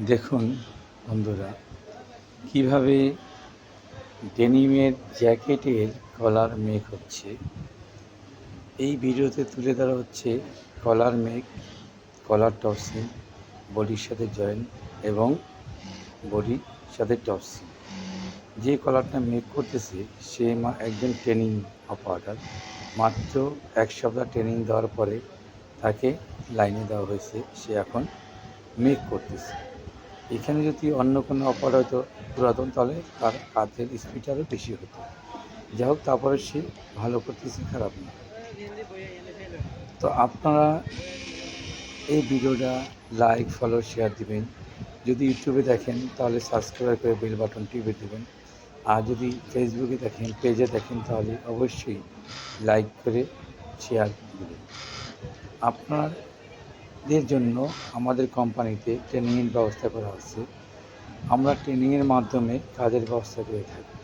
দেখুন, বন্ধুরা, কীভাবে ডেনিমের জ্যাকেটের কলার মেক হচ্ছে। এই ভিডিওতে তুলে ধরা হচ্ছে কলার মেক, কলার টপসিং, বডির সাথে জয়েন এবং বডির সাথে টপসিং। যে কলারটা মেক করতেছে, সে মা একজন ট্রেনিং অপারেটার। মাত্র এক সপ্তাহ ট্রেনিং দেওয়ার পরে তাকে লাইনে দেওয়া হয়েছে, সে এখন মেক করতেছে। এখানে যদি অন্য কোনো অপার হতো পুরাতন, তাহলে তার কাজের স্পিড আরও বেশি হতো। যাই হোক, তারপরে সে ভালো করতেছে, খারাপ না। তো আপনারা এই ভিডিওটা লাইক ফলো শেয়ার দিবেন। যদি ইউটিউবে দেখেন, তাহলে সাবস্ক্রাইব করে বেল বাটন টিপে দেবেন। আর যদি ফেসবুকে দেখেন পেজে দেখেন, তাহলে অবশ্যই লাইক করে শেয়ার দেবেন। আপনাদের জন্য আমাদের কোম্পানিতে ট্রেনিংয়ের ব্যবস্থা করা হচ্ছে। আমরা ট্রেনিংয়ের মাধ্যমে কাজের ব্যবস্থা করে থাকি।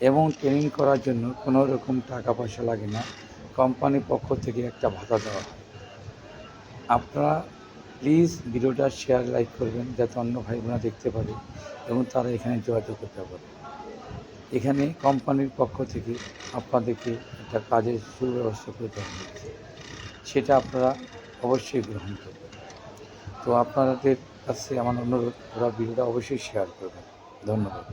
এবং ট্রেনিং করার জন্য কোনো রকম টাকা পয়সা লাগে না। কোম্পানির পক্ষ থেকে একটা ভাতা দেওয়া হয়। আপনারা প্লিজ ভিডিওটা শেয়ার, লাইক করবেন যাতে অন্য ভাই বোনা দেখতে পারে এবং তারা এখানে যোগাযোগ করতে পারে। এখানে কোম্পানির পক্ষ থেকে আপনাদেরকে একটা কাজের সুব্যবস্থা করে দেওয়া হয়েছে। সেটা আপনারা অবশ্যই গ্রহণ করবেন। তো আপনাদের কাছে আমার অনুরোধ ওরা ভিডিওটা অবশ্যই শেয়ার করবেন। ধন্যবাদ।